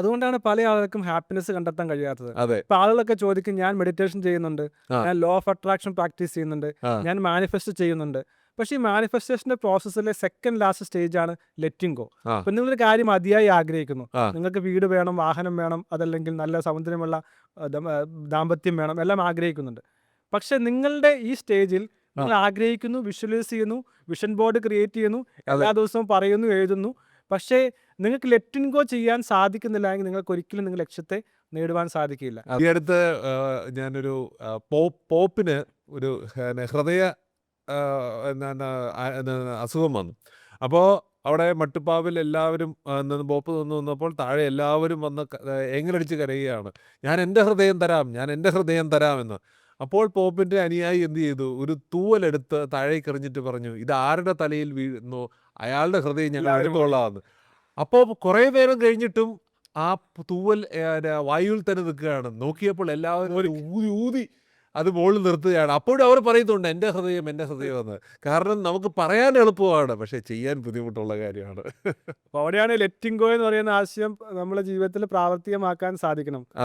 അതുകൊണ്ടാണ് പല ആളുകൾക്കും ഹാപ്പിനെസ് കണ്ടെത്താൻ കഴിയാത്തത്. അതെ. ഇപ്പൊ ആളുകളൊക്കെ ചോദിക്കും ഞാൻ മെഡിറ്റേഷൻ ചെയ്യുന്നുണ്ട്. ഞാൻ ലോ ഓഫ് അട്രാക്ഷൻ പ്രാക്ടീസ് ചെയ്യുന്നുണ്ട്. ഞാൻ മാനിഫെസ്റ്റ് ചെയ്യുന്നുണ്ട്. പക്ഷേ ഈ മാനിഫെസ്റ്റേഷന്റെ പ്രോസസ്സിലെ സെക്കൻഡ് ലാസ്റ്റ് സ്റ്റേജ് ആണ് ലെറ്റിംഗ് ഗോ. അപ്പൊ നിങ്ങളൊരു കാര്യം അതിയായി ആഗ്രഹിക്കുന്നു. നിങ്ങൾക്ക് വീട് വേണം വാഹനം വേണം അതല്ലെങ്കിൽ നല്ല സൗന്ദര്യമുള്ള ദാമ്പത്യം വേണം എല്ലാം ആഗ്രഹിക്കുന്നുണ്ട്. പക്ഷെ നിങ്ങളുടെ ഈ സ്റ്റേജിൽ നിങ്ങൾ ആഗ്രഹിക്കുന്നു വിഷ്വലൈസ് ചെയ്യുന്നു വിഷൻ ബോർഡ് ക്രിയേറ്റ് ചെയ്യുന്നു എല്ലാ ദിവസവും പറയുന്നു എഴുതുന്നു. പക്ഷേ നിങ്ങൾക്ക് ലെറ്റിൻ ഗോ ചെയ്യാൻ സാധിക്കുന്നില്ല എങ്കിൽ നിങ്ങൾക്ക് ഒരിക്കലും നിങ്ങൾ ലക്ഷ്യത്തെ നേടുവാൻ സാധിക്കില്ല. ഈ അടുത്ത് ഞാനൊരു പോപ്പിന് ഒരു ഹൃദയ അസുഖം വന്നു. അപ്പോൾ അവിടെ മട്ടുപ്പാവിൽ എല്ലാവരും നിന്ന് പോപ്പ് നിന്ന് നിന്നപ്പോൾ താഴെ എല്ലാവരും വന്ന് എങ്ങനടിച്ച് കരയുകയാണ്. ഞാൻ എന്റെ ഹൃദയം തരാം ഞാൻ എന്റെ ഹൃദയം തരാമെന്ന് അപ്പോൾ പോപ്പിന്റെ അനുയായി എന്ത് ചെയ്തു? ഒരു തൂവലെടുത്ത് താഴേക്ക് എറിഞ്ഞിട്ട് പറഞ്ഞു ഇത് ആരുടെ തലയിൽ വീഴുന്നു? അയാളുടെ ഹൃദയം ഞങ്ങൾ എല്ലാവരും എടുത്തുകൊള്ളാമെന്ന് അപ്പോൾ കുറേ നേരം കഴിഞ്ഞിട്ടും ആ തൂവൽ വായുവിൽ തന്നെ നിൽക്കുകയാണ്. നോക്കിയപ്പോൾ എല്ലാവരും ഒരു ഊതി ഊതി അത് മുകളിൽ നിർത്തുകയാണ്. അപ്പോഴും അവർ പറയുന്നുണ്ട് എന്റെ ഹൃദയം എന്റെ ഹൃദയം എന്ന്. കാരണം നമുക്ക് പറയാൻ എളുപ്പമാണ് പക്ഷേ ചെയ്യാൻ ബുദ്ധിമുട്ടുള്ള കാര്യമാണ്. അപ്പോൾ അവിടെയാണ് ലെറ്റിംഗ് എന്ന് പറയുന്ന ആശയം നമ്മുടെ ജീവിതത്തിൽ പ്രാവർത്തികമാക്കാൻ സാധിക്കണം.